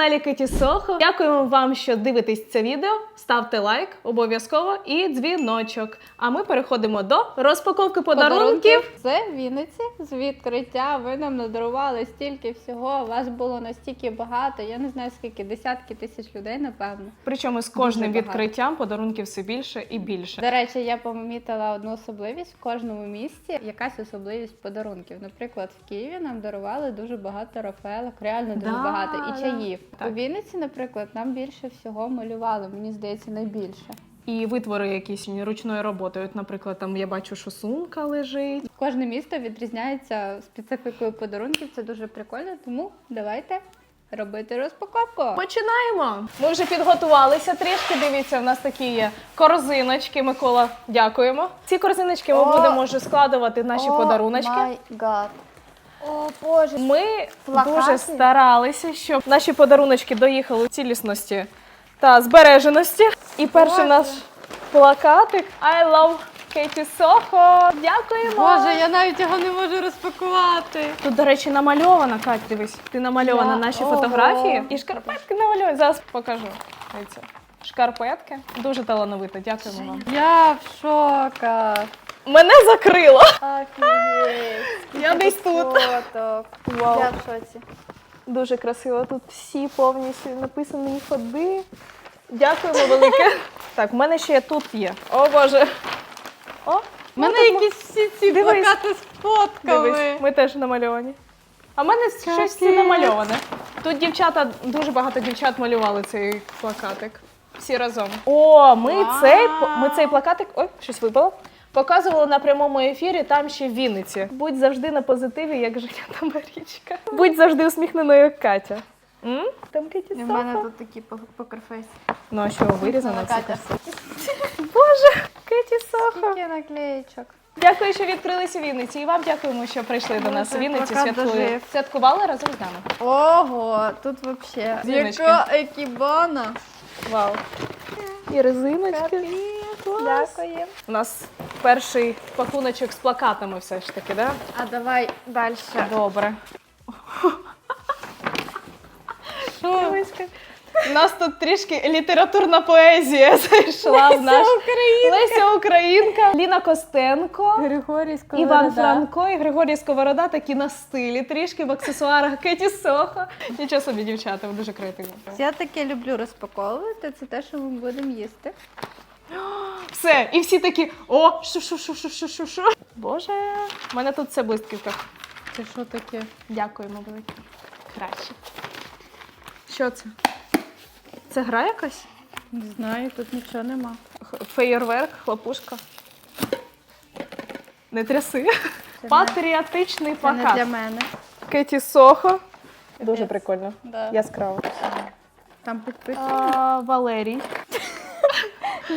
каналі Кеті Сохо. Дякуємо вам, що дивитесь це відео. Ставте лайк обов'язково і дзвіночок. А ми переходимо до розпаковки подарунків. Це Вінниці з відкриття. Ви нам надарували стільки всього. Вас було настільки багато. Я не знаю скільки, десятки тисяч людей, напевно. Причому з кожним багато. відкриттям подарунків все більше і більше. До речі, я помітила одну особливість в кожному місті. Якась особливість подарунків. Наприклад, в Києві нам дарували дуже багато рафаелок, реально дуже Да, багато і да. чаїв. Так. У Вінниці, наприклад, нам більше всього малювали. Мені здається, найбільше. І витвори якісь ручною роботою. От, наприклад, там я бачу, що сумка лежить. Кожне місто відрізняється специфікою подарунків. Це дуже прикольно. Тому давайте робити розпаковку. Починаємо. Ми вже підготувалися трішки. Дивіться, в нас такі є корзиночки. Микола, дякуємо. Ці корзиночки ми О! будемо вже складувати наші подаруночки. май гад. О, Боже. Ми Плакати? дуже старалися, щоб наші подаруночки доїхали у цілісності та збереженості. І перший Боже. наш плакатик I love Katie Soho. Дякуємо. Боже, я навіть його не можу розпакувати. Тут, до речі, намальована, Кать, дивись. Ти намальована Я- наші Ого. фотографії. І шкарпетки намальовані. Зараз покажу. Дивіться. Шкарпетки. Дуже талановито. Дякуємо вам. Я в шоках. Мене закрило. Офігеть. Я десь тут. Вау. Я в шоці. Дуже красиво. Тут всі повністю написані ходи. Дякуємо велике. Так, в мене ще тут є. О Боже. О, У мене якісь всі ці Дивись. плакати з фотками. Дивись, ми теж намальовані. А в мене щось всі намальоване. Тут дівчата, дуже багато дівчат малювали цей плакатик. Всі разом. О, ми Вау. цей, ми цей плакатик. Ой, щось випало. Показували на прямому ефірі там ще в Вінниці. Будь завжди на позитиві, як Женя та Марічка. Будь завжди усміхненою, як Катя. М? Там Кеті Сохо. мене тут такі покерфейс. Ну а що вирізано? це Катя. Боже, Кеті Сохо. Скільки наклеєчок. Дякую, що відкрилися в Вінниці. І вам дякуємо, що прийшли до нас у Вінниці. плакат Святкує. дожив. Святкували разом з нами. Ого, тут взагалі. Зіночки. Яка екібана. Вау. І резиночки. Дякую. У нас перший пакуночок з плакатами все ж таки, да? А давай далі. Добре. Що? У нас тут трішки літературна поезія зайшла в наш Леся Українка, Ліна Костенко. Григорій Іван Франко і Григорій Сковорода такі на стилі, трішки в аксесуарах Кеті Сохо. Нічого собі, дівчата, ви дуже креативні. Я таке люблю розпаковувати. Це те, що ми будемо їсти. Все, і всі такі: о, що, що, що, що, що, що, що. Боже, в мене тут все блисківка. Це що таке? Дякуємо велике. Краще. Що це? Це гра якась? Не знаю, тут нічого нема. Феєрверк, хлопушка. Не тряси. Це Патріотичний Це не для мене. Кеті Сохо. Дуже прикольно. Да. Яскраво. Там підписано. А, Валерій.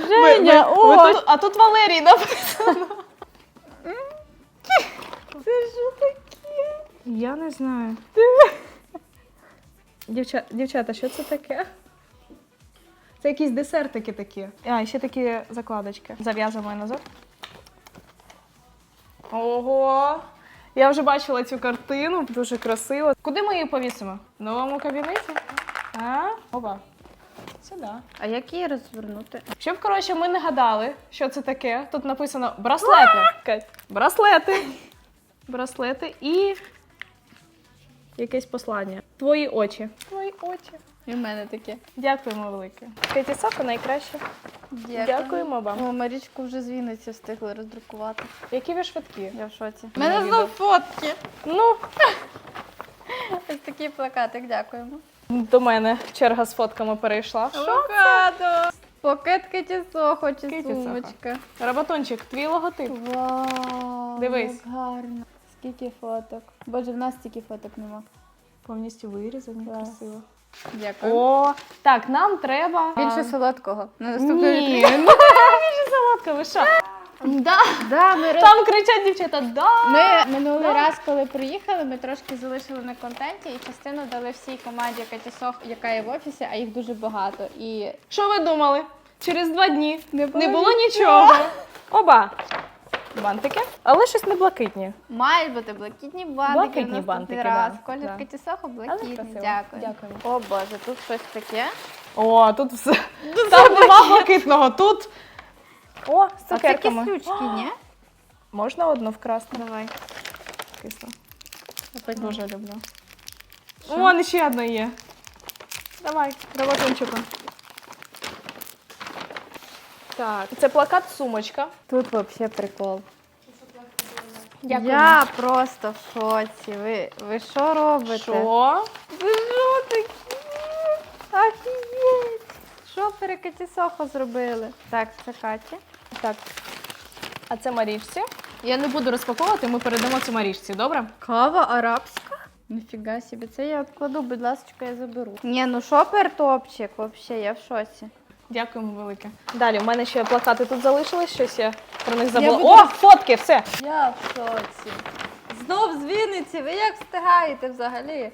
Женя, Ви- ви ось! тут- а тут Валерій написано. Це що таке? Я не знаю. Дівча... Дівчата, що це таке? Це якісь десертики такі. А, і ще такі закладочки. Зав'язуємо назад. Ого! Я вже бачила цю картину, дуже красиво. Куди ми її повісимо? В новому кабінеті? А? Опа. Сюди. А як її розвернути? Щоб, коротше, ми не гадали, що це таке. Тут написано браслети. Кать, браслети. Браслети і якесь послання. Твої очі. Твої очі. І в мене таке. Дякуємо велике. Кеті Соко найкраще. Дякую. Дякуємо вам. О, Марічку вже з Вінниці встигли роздрукувати. Які ви швидкі. Я в шоці. У мене знов фотки. Ну, Ось такий плакатик, дякуємо. До мене черга з фотками перейшла. Авокадо! Покетки ті сохо чи Сохо. сумочка. Роботончик, твій логотип. Вау! Дивись. Як гарно. Скільки фоток. Боже, в нас стільки фоток нема. Повністю вирізані, Клас. красиво. Дякую. О, так, нам треба. Більше солодкого. На Ні, наступної ну, більше солодка, ви що? Да. Да, ми, роз- Там кричать дівчата, да. ми минулий раз, коли приїхали, ми трошки залишили на контенті і частину дали всій команді Катісох, яка є в офісі, а їх дуже багато. І Що ви думали? Через два дні Не було не було нічого. Оба. бантики, але щось не блакитні. Мають бути блакитні бантики. Блакитні в бантики, раз. да, Колір да. Блакитний. красиво. Дякую. Дякую. О боже, тут щось таке. О, тут все. Там нема блакитного, тут. О, з А це цукерками. ні? Можна одну вкрасти? Давай. Кисло. Опять Дуже люблю. О, ще одна є. Давай, давай кончиком. Так, це плакат сумочка. Тут взагалі прикол. Дякую. Я просто в шоці. Ви, ви що робите? Що? Ви що такі? Офігеть! Що перекатісохо зробили? Так, це Катя. Так. А це Марічці. Я не буду розпаковувати, ми передамо це Марічці, добре? Кава арабська? Ніфіга собі, це я відкладу, будь ласка, я заберу. Ні, ну шопер топчик, взагалі, я в шоці. Дякуємо велике. Далі, в мене ще плакати тут залишились, щось я про них забула. буду О, фотки, все. Я в шоці. Знов з Вінниці, ви як встигаєте взагалі?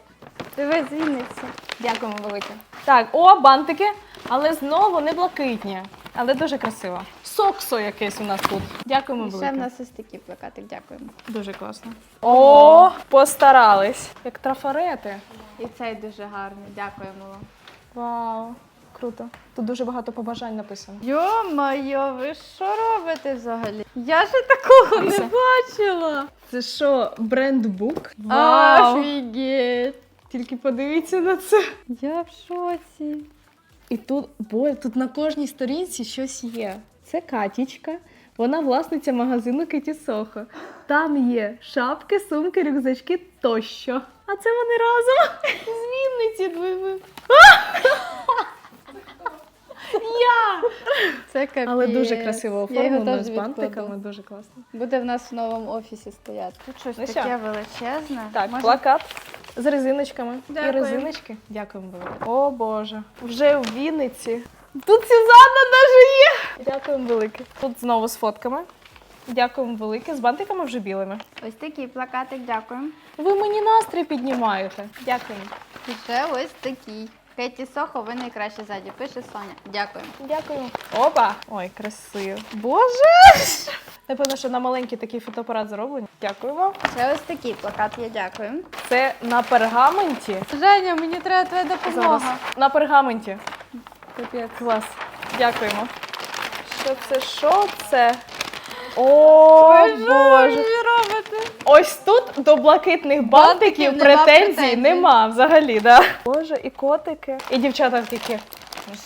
Ви з Вінниці. Дякуємо велике. Так, о, бантики, але знову не блакитні. Але дуже красиво. Соксо якесь у нас тут. Дякуємо І ще велике. в нас ось такий плакатик, дякуємо. Дуже класно. О, постарались. Як трафарети. І цей дуже гарний, дякуємо вам. Вау, круто. Тут дуже багато побажань написано. Йо-моє, ви що робите взагалі? Я ж такого не бачила. Це що, брендбук? Офігеть. Тільки подивіться на це. Я в шоці. І тут, бо тут на кожній сторінці щось є. Це Катічка, вона власниця магазину Кеті Сохо. Там є шапки, сумки, рюкзачки тощо. А це вони разом з Вінниці. Я! Це капець. Але дуже красиво Я його оформлено теж з відкладу. бантиками, дуже класно. Буде в нас в новому офісі стояти. Тут щось Ну таке величезне. Так, Може, плакат з резиночками. І Дякую. резиночки. Дякуємо велике. О Боже, вже в Вінниці. Тут Сюзанна даже є. Дякуємо велике. Тут знову з фотками. Дякуємо велике. З бантиками вже білими. Ось такий плакатик, дякуємо. Ви мені настрій піднімаєте. Дякуємо. І ще ось такий. Кеті Сохо, ви найкраще ззаді. Пише Соня. Дякуємо. Дякуємо. Опа! Ой, красиво. Боже! Напевно, що на маленький такий фотоапарат зроблений. Дякуємо. Ще ось такий плакат є, дякуємо. Це на пергаменті. Женя, мені треба твоя Зараз. допомога. На пергаменті. Капець. Клас. Дякуємо. Що це? Що це? О, Боже. ви робите? Ось тут до блакитних бантиків нема претензій претензій. нема взагалі, да. Боже, і котики. І дівчата такі.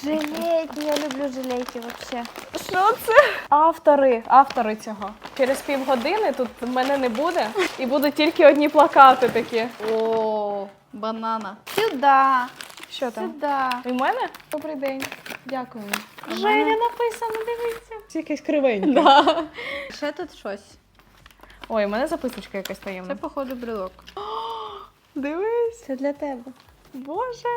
Жилейки, я люблю жилейки взагалі. Що це? Автори, автори цього. Через півгодини тут мене не буде, і будуть тільки одні плакати такі. О, банана. Сюда. Що там? Сюда. І в мене? Добрий день. Дякую. Женя написано, дивіться. Це якесь кривеньке. Да. Ще тут щось. Ой, у мене записочка якась таємна. Це, походу, брелок. Дивись. Це для тебе. Боже.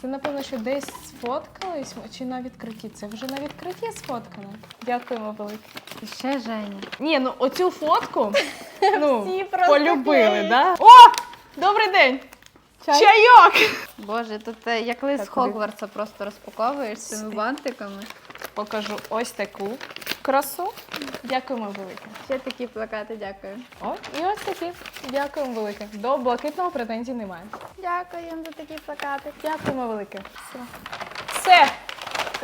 Це, напевно, що десь сфоткались, чи на відкритті. Це вже на відкритті сфоткано. Дякуємо велике. І ще Женя. Ні, ну оцю фотку ну, Всі просто полюбили, клеять. да? О! Добрий день! Чай? Чайок! Боже, тут е, як лист Так, куди? Хогвартса просто розпаковуєш з цими бантиками. Покажу ось таку красу. Дякуємо велике. Ще такі плакати, дякую. О, і ось такі. Дякуємо велике. До блакитного претензій немає. Дякуємо за такі плакати. Дякуємо велике. Все. Все.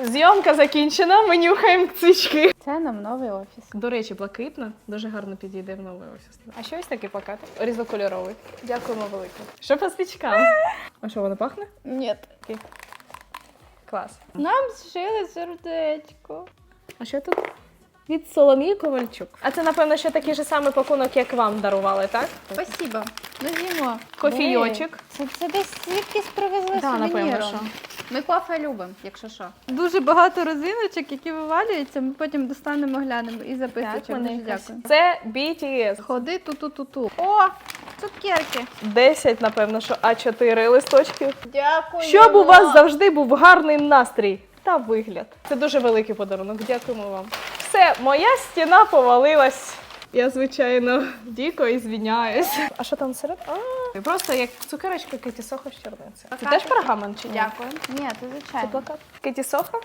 Зйомка закінчена. Ми нюхаємо цвічки. Це нам новий офіс. До речі, блакитна дуже гарно підійде в новий офіс. А що ось такий плакат? Різнокольоровий. Дякуємо велике. Що по свічкам? А що воно пахне? Ні. Клас. Нам зшили сердечко. А що тут? Від Соломії Ковальчук. А це, напевно, ще такий же самий пакунок, як вам дарували, так? Спасибо. Ну з'їмо. Кофійочок. Це, це десь звідкись привезли Да, напевно, що. Ми кофе любимо, якщо що. Дуже багато розиночок, які вивалюються. Ми потім достанемо, глянемо і. Так, Дуже дякую. Це BTS. Ходи ту-ту-ту-ту. О, цукерки. 10, напевно, що А4 листочків. Дякую. Щоб у вас завжди був гарний настрій та вигляд. Це дуже великий подарунок. Дякуємо вам. Все, моя стіна повалилась. Я, звичайно, дико і звіняюсь. А що там серед? А, І Просто як цукерочка Кеті Сохо з черниці. Це теж пергамент чи ні? Дякую. Ні, це Це звичайно. плакат. Кеті Сохо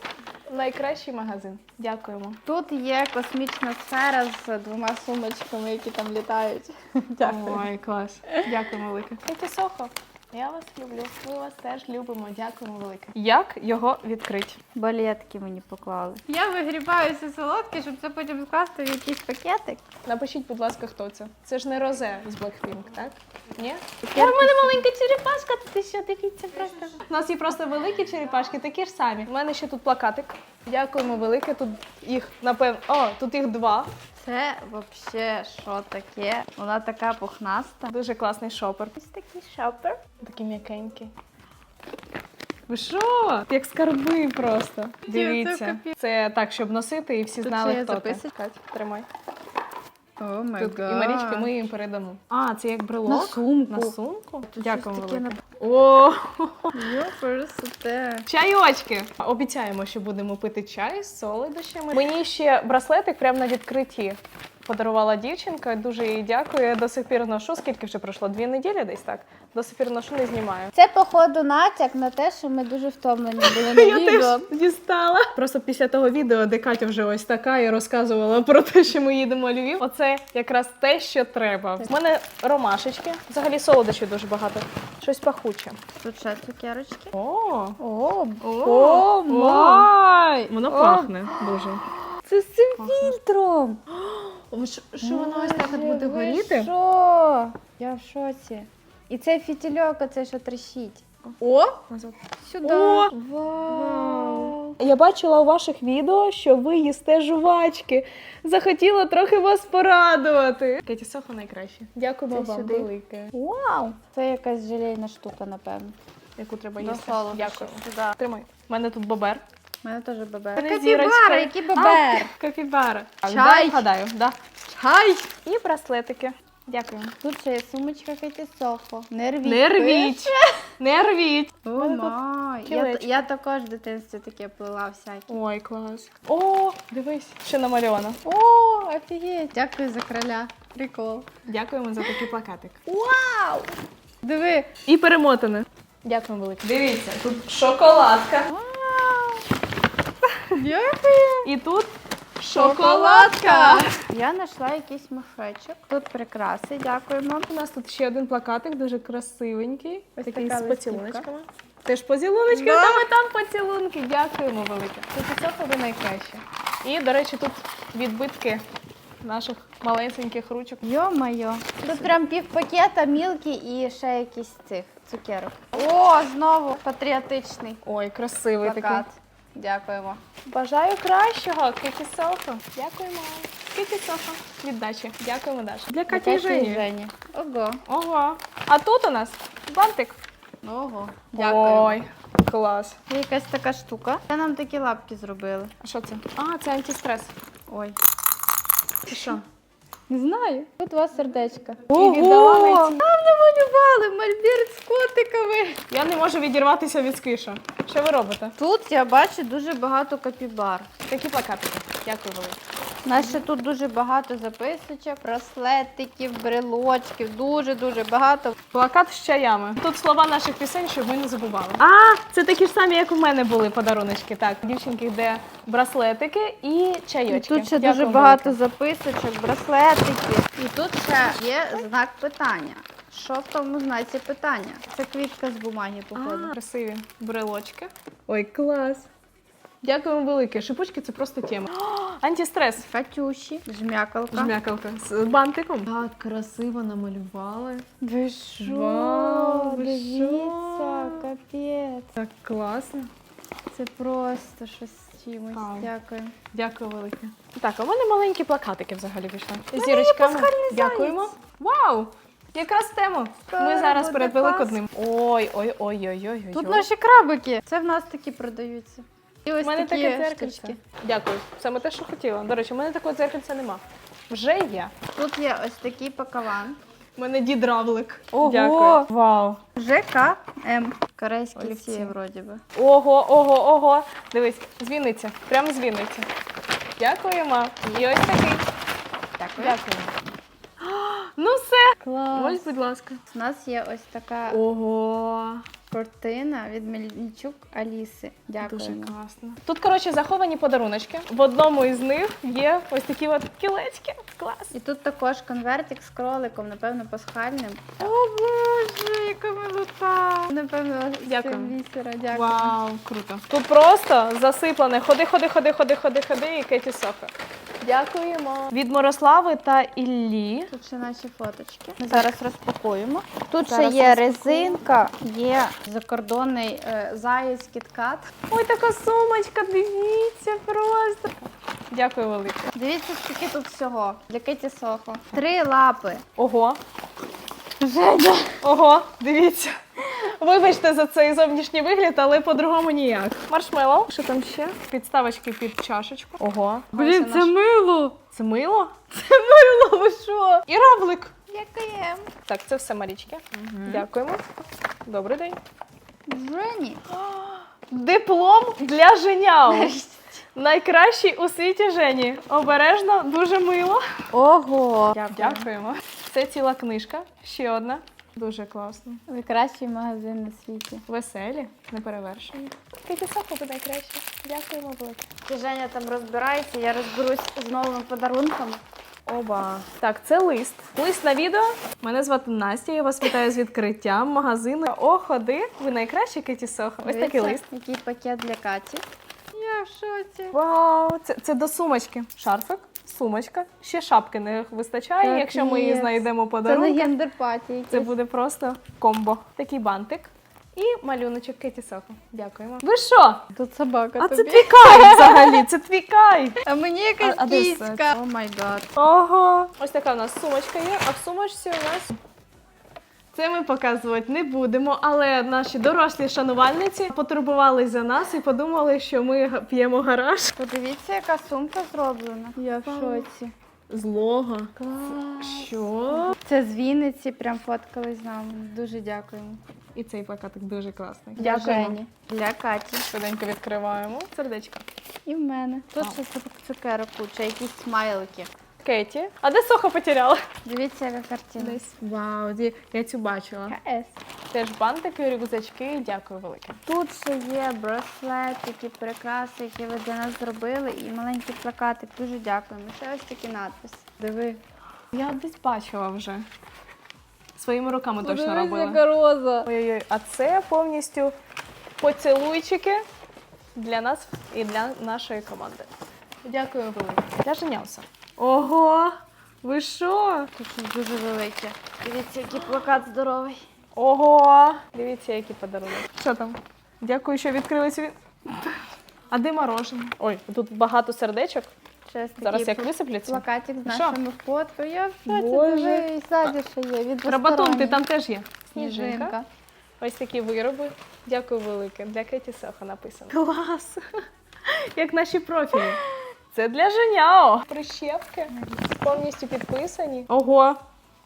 найкращий магазин. Дякуємо. Тут є космічна сфера з двома сумочками, які там літають. Дякую. Ой, клас. Дякую велике. Кеті Сохо. Я вас люблю. Ми вас теж любимо. Дякуємо велике. Як його відкрити? Балетки мені поклали. Я вигрібаю все солодке, щоб це потім скласти в якийсь пакетик. Напишіть, будь ласка, хто це. Це ж не Розе з Blackpink, так? Ні? Ой, в мене маленька черепашка, ти що дивіться просто. У нас є просто великі черепашки, такі ж самі. У мене ще тут плакатик. Дякуємо велике. Тут їх напевно. О, тут їх два. Це взагалі що таке? Вона така пухнаста. Дуже класний шопер. Ось такий шопер. Такий м'якенький. Ви що? Як скарби просто. Дивіться. Це так, щоб носити і всі Тут знали, є хто ти. записочка. Тримай. О май Тут і Марічки ми їм передамо. А, це як брелок? На сумку. На сумку? Тут Дякуємо щось таке велике. О, Йоперсоте. чайочки! Обіцяємо, що будемо пити чай з солодощами. Мені ще браслетик прямо на відкритті подарувала дівчинка. Дуже їй дякую. Я до сих пір ношу. Скільки вже пройшло? Дві неділі десь так. До сих пір ношу, не знімаю. Це, походу, натяк на те, що ми дуже втомлені були на Я відео. теж дістала. Просто після того відео, де Катя вже ось така і розказувала про те, що ми їдемо у Львів. Оце якраз те, що треба. У мене ромашечки. Взагалі солодощів дуже багато. Щось пахуче. Тут ще цукерочки. О, О, О, май! воно О, пахне дуже. Це з цим фільтром. Що воно ось так от Боже, буде ви горіти? Що? Я в шоці. І цей фітільок, оце що трещить. О! Сюди. О! Вау! Я бачила у ваших відео, що ви їсте жувачки. Захотіла трохи вас порадувати. Кеті Сохо найкраще. Дякуємо Це вам сюди. велике. Вау! Це якась желейна штука, напевно. Яку треба їсти. солодощів. Дякую. Сюди. Тримай. У мене тут бобер. У мене теж бебер. Мене Капібара, який бебер? А, Капібара. Чай. Дай вгадаю, да. Чай! І браслетики. Дякую. Тут ще є сумочка Кеті Сохо. Не рвіть. Не рвіть. Не рвіть. О май. Я, кілечко. я також в дитинстві таке плела всякі. Ой, клас. О, дивись, що намальовано. О, офігеть. Дякую за короля. Прикол. Дякуємо за такий плакатик. Вау! Диви. І перемотане. Дякуємо велике. Дивіться, тут шоколадка. Дякую. І тут шоколадка. Я знайшла якийсь мішечок. Тут прикраси, дякуємо. У нас тут ще один плакатик, дуже красивенький. Ось такий така з листівка. поцілуночками. Теж поцілуночки, Да. там і там поцілунки. Дякуємо велике. Тут і це ви найкраще. І, до речі, тут відбитки наших малесеньких ручок. Йо-моє. Тут прям пів пакета мілки і ще якісь цих цукерок. О, знову патріотичний Ой, красивий плакат. такий. Дякуємо. Бажаю кращого, Киті Софа. Дякуємо. Киті Софа. Віддачі. Дякуємо, Даша. Для Каті і Жені. Жені. Ого. Ого. А тут у нас бантик. Ого. Дякую. Ой, клас. Є якась така штука. Це нам такі лапки зробили. А що це? А, це антистрес. Ой. Це що? Не знаю. Тут у вас сердечко. І віддала на намалювали мольберт з котиками. Я не можу відірватися від скиша. Що ви робите? Тут я бачу дуже багато капібар. Такі плакатики. Дякую велике. У нас ще тут дуже багато записочок, браслетиків, брелочків, дуже-дуже багато. Плакат з чаями. Тут слова наших пісень, щоб ми не забували. А, це такі ж самі, як у мене були подаруночки. Так, дівчинки, де браслетики і чайочки. І тут ще Дякую дуже велике. багато записочок, браслетики. І тут ще є знак питання. Що в тому знаці питання? Це квітка з бумаги, походу. А, красиві брелочки. Ой, клас. Дякуємо велике. Шипучки це просто тема. Антистрес. Катюші, жмякалка. Жмякалка з бантиком. Так, красиво намалювали. Ви що? Дивіться, капець. Так класно. Це просто щось чимось. Вау. Дякую. Дякую велике. Так, а в мене маленькі плакатики взагалі вийшли. З зірочками. Дякуємо. Вау! Якраз тему. Ми зараз перед Великодним. Ой, ой, ой, ой, ой. Тут наші крабики. Це в нас такі продаються. І ось У мене такі таке дзеркальце. штучки. Дякую. Саме те, що хотіла. До речі, у мене такого дзеркальця нема. Вже є. Тут є ось такий пакаван. У мене дід равлик. Ого! Дякую. Вау. ЖКМ. Корейські ці вроді би. Ого, ого, ого. Дивись, з Вінниці. Прямо з Вінниці. Дякуємо. І ось такий. Дякую. Дякуємо. Ну все. Клас. Ось, будь ласка. У нас є ось така Ого. картина від Мельничук Аліси. Дякую. Дуже класно. Тут, коротше, заховані подаруночки. В одному із них є ось такі от кілечки. Клас. І тут також конвертик з кроликом, напевно, пасхальним. О боже, яка милота. Напевно, з Дякую. цим бісера. Дякую. Вау, круто. Тут просто засиплене ходи, ходи, ходи, ходи, ходи, ходи і Кеті Сохо. Дякуємо. Від Мирослави та Іллі. Тут ще наші фоточки. Ми зараз розпакуємо. Тут Зараз ще є розпакуємо. резинка, є закордонний е, заєць кіткат. Ой, така сумочка, дивіться просто. Дякую велике. Дивіться, скільки тут всього для Кеті Сохо. Три лапи. Ого, Женя. ого, дивіться. Вибачте за цей зовнішній вигляд, але по-другому ніяк. Маршмеллоу. Що там ще? Підставочки під чашечку. Ого. Блін, це мило. Це мило? Це мило, ви що? І равлик. Дякуємо. Так, це все Марічки. Дякуємо. Добрий день. Жені. Диплом для Женяу. Найкращий у світі Жені. Обережно, дуже мило. Ого. Дякуємо. Це ціла книжка. Ще одна. Дуже класно. Найкращий магазин на світі. Веселі, неперевершені. Кеті Сахо буде найкраще. Дякуємо велике. Женя там розбирається, я розберусь з новими подарунками. Оба. Так, це лист. Лист на відео. Мене звати Настя. Я вас вітаю з відкриттям магазину. О, ходи. Ви найкращі Кеті Сохо. Ось такий лист. Який пакет для Каті. Я в шоці. Вау, це, це до сумочки. Шарфик, сумочка. Ще шапки не вистачає. Так, Якщо ми її є. знайдемо Це подарунок, не гендер-паті. це буде просто комбо. Такий бантик. І малюночок Кеті Соко. Дякуємо. Ви що? Тут собака А це тобі. твій кайф взагалі, це твій кайф. А мені якась А- а де кіська. О май гад. Ого. Ось така у нас сумочка є, а в сумочці у нас. Це ми показувати не будемо, але наші дорослі шанувальниці потурбувались за нас і подумали, що ми га- п'ємо гараж. Подивіться, яка сумка зроблена. Я в шоці. Злого. Клас. Що? Це з Вінниці, прям фоткали з нами. Дуже дякуємо. І цей плакатик дуже класний. Для Жені. Для Каті. Швиденько відкриваємо. Сердечко. І в мене. Тут ще цукерок куча, якісь смайлики. Кеті. А де Соха потеряла? Дивіться, яка картина. Десь. Вау, ді- я цю бачила. КС. Теж бантики, рюкзачки. Дякую велике. Тут ще є браслетики, прикраси, які ви для нас зробили, і маленький плакатик. Дуже дякуємо. Ще ось такий надпис. Диви. Я десь бачила вже. Своїми руками точно робила. роза. Ой-ой-ой, а це повністю поцілуйчики для нас і для нашої команди. Дякую велике. Для Женяуса. Ого! Ви що? Тут щось дуже велике. Дивіться, який плакат здоровий. Ого! Дивіться, які подарунки. Що там? Дякую, що відкрили цю. від- А де морожене? Ой, тут багато сердечок. Ще Зараз як пл- висипляться. плакатик з Що? нашими фоткою. Я в шоці, Боже. диви, і ззаді ще є. Від Рабатун, ти там теж є. Сніжинка. Ось такі вироби. Дякую велике. Для Кеті Сеха написано. Клас! Як наші профілі. Це для Женяо. Прищепки. Повністю підписані. Ого!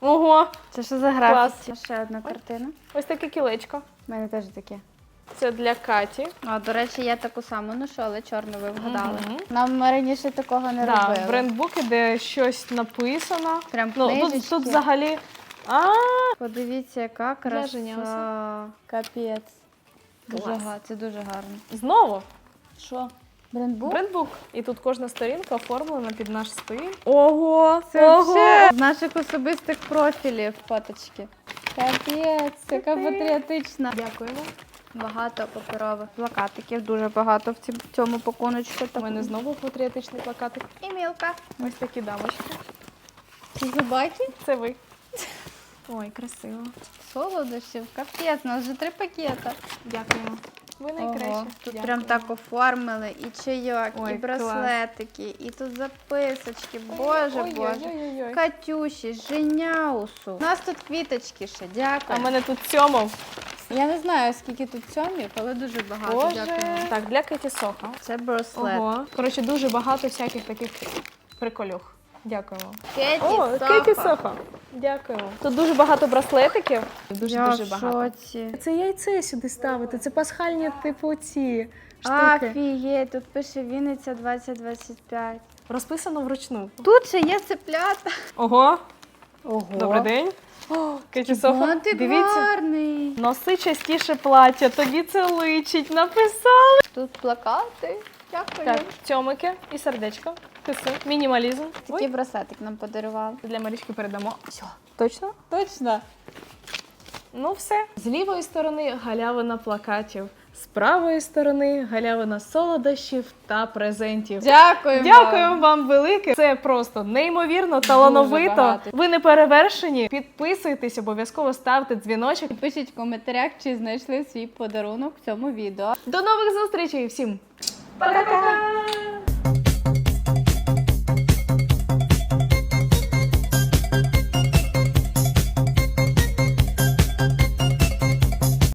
Ого! Це що за Клас. графіті? Ще одна картина. Ось таке кілечко. У мене теж таке. Це для Каті. А, до речі, я таку саму ношу, але чорну ви вгадали. Мгм. Нам раніше такого не Да, робили. брендбуки, де щось написано. Прям Ну, тут, книжечки. тут взагалі. А, Подивіться, яка краса. Капець. Дуже Клас. га- це дуже гарно. знову. Що? Брендбук? Брендбук. І тут кожна сторінка оформлена під наш стиль. Ого! Це вообще з наших особистих профілів фоточки. Капець, яка ти. патріотична. Дякуємо. Багато паперових плакатиків, дуже багато в ці- в цьому пакуночку. У мене знову патріотичний плакатик. І мілка. Ось такі дамочки. Собаки? Це ви. Ой, красиво. Солодощів. Капець, у нас вже три пакета. Дякуємо. Ви найкраще. Ого, тут Дякуємо. прям так оформили, і чайок, Ой, і браслетики, і тут записочки. Боже, Ой, боже. ой, ой, ой. Катюші, Женяусу. У нас тут квіточки ще, А дякую. в мене тут сьомов. Я не знаю, скільки тут сьомів, але дуже багато. Боже. Дякую. Так, для Кеті Соха. Це браслет. Ого. Коротше, дуже багато всяких таких приколюх. Дякуємо. Кеті, О, Соха. Кеті Соха. Дякуємо. Тут дуже багато браслетиків. Дуже Я дуже в багато. шоці. Це яйце сюди ставити. Це пасхальні типу ці штуки. Офігеть, тут пише Вінниця 2025. Розписано вручну. Тут ще є цеплята. Ого. Ого. Добрий день. О, Кеті Софа, дивіться. гарний. Носи частіше плаття, тоді це личить. Написали. Тут плакати. Дякую. Так, цьомики і сердечко. Киси. Мінімалізм. Такий браслетик нам подарували. Для Марічки передамо. Все. Точно? Точно. Ну все. З лівої сторони галявина плакатів, з правої сторони галявина солодощів та презентів. Дякую. Дякую вам велике. Це просто неймовірно талановито. багато. Ви не перевершені. Підписуйтесь, обов'язково ставте дзвіночок. Пишіть в коментарях, чи знайшли свій подарунок в цьому відео. До нових зустрічей всім. Пока-пока!